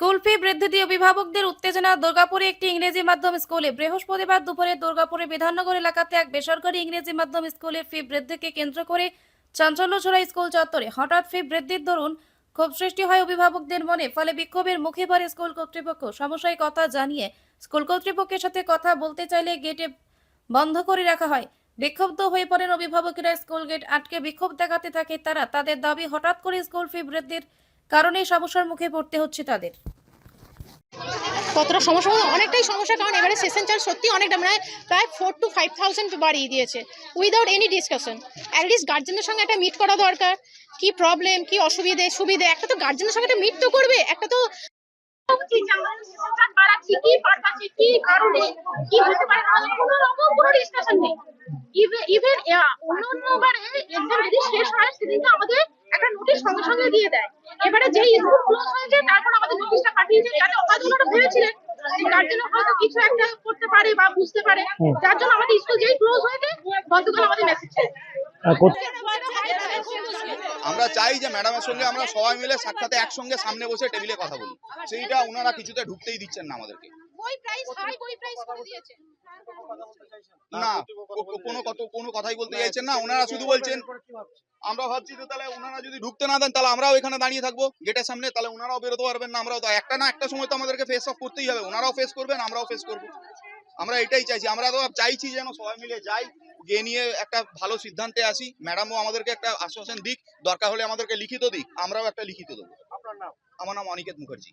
School ফি বৃদ্ধি দিয়ে অভিভাবকদের উত্তেজনা। দুর্গাপুরে একটি ইংরেজি মাধ্যম স্কুলে বৃহস্পতিবার দুপুরে দুর্গাপুরে বিধাননগর এলাকাতে এক বেসরকারি ইংরেজি মাধ্যম স্কুলের ফি বৃদ্ধিকে কেন্দ্র করে চাঞ্চল্য ছড়ায় স্কুল চত্বরে হঠাৎ ফি বৃদ্ধির দরুন ক্ষোভ সৃষ্টি হয় অভিভাবকদের মনে। ফলে বিক্ষোভের মুখে পড়ে স্কুল কর্তৃপক্ষ। সমস্যায় কথা জানিয়ে স্কুল কর্তৃপক্ষের সাথে কথা বলতে চাইলে গেটে বন্ধ করে রাখা হয়। বিক্ষুব্ধ হয়ে পড়েন অভিভাবকেরা। স্কুল গেট আটকে বিক্ষোভ দেখাতে থাকে তারা। তাদের দাবি, হঠাৎ করে স্কুল ফি বৃদ্ধির কারণে সমস্যার মুখে পড়তে হচ্ছে তাদের। কতটা সমস্যা? অনেকটাই সমস্যা, কারণ এবারে সেশন চার্জ সত্যি অনেকটা মানে প্রায় ফোর টু ফাইভ থাউজেন্ড বাড়িয়ে দিয়েছে। উইদাউট এনি ডিসকাশন অ্যাটলিস্ট গার্জেনের সঙ্গে একটা মিট করা দরকার। কি প্রবলেম কি অসুবিধে, সুবিধে? একটা তো গার্জেনের সঙ্গে একটা মিট তো করবে, একটা তো ইভেন অন্য অন্য বারে এক্সাম যদি শেষ হয় সেদিনকে আমাদের একটা নোটিশ সঙ্গে সঙ্গে দিয়ে দেয়। এবারে যে স্কুল ক্লোজ হয়েছে তারপর আমাদের নোটিশটা পাঠিয়েছে যাতে হয়তো ওনারা ভেবেছিলেন গার্জেন হয়তো কিছু একটা করতে পারে বা বুঝতে পারে। যার জন্য আমাদের স্কুল যেই ক্লোজ হয়েছে গতকাল আমাদের মেসেজ আমরা চাই যে ম্যাডামের সঙ্গে আমরা সবাই মিলে সাক্ষাতে একসঙ্গে সামনে বসে টেবিলে কথা বলি। সেইটা ওনারা কিছুতে ঢুকতেই দিচ্ছেন না আমাদেরকে। বই প্রাইস হাই বই প্রাইস করে দিয়েছে। না কোনো কত কোনো কথাই বলতে চাইছেন না। ওনারা শুধু বলছেন আমরা ভাবছি যে তাহলে ওনারা যদি ঢুকতে না দেন তাহলে আমরাও এখানে দাঁড়িয়ে থাকব গেটের সামনে। তাহলে ওনারাও বেরোতে পারবেন না আমরাও তো। একটা না একটা সময় তো আমাদেরকে ফেস অফ করতেই হবে। ওনারাও ফেস করবেন আমরাও ফেস করব। আমরা এটাই চাইছি। আমরা তো চাইছি যেন সবাই মিলে যাই গিয়ে নিয়ে একটা ভালো সিদ্ধান্তে আসি। ম্যাডামও আমাদেরকে একটা আশ্বাসন দিক। দরকার হলে আমাদেরকে লিখিত দিক। আমরাও একটা লিখিত দেবো। আমার নাম অনিকেত মুখার্জি।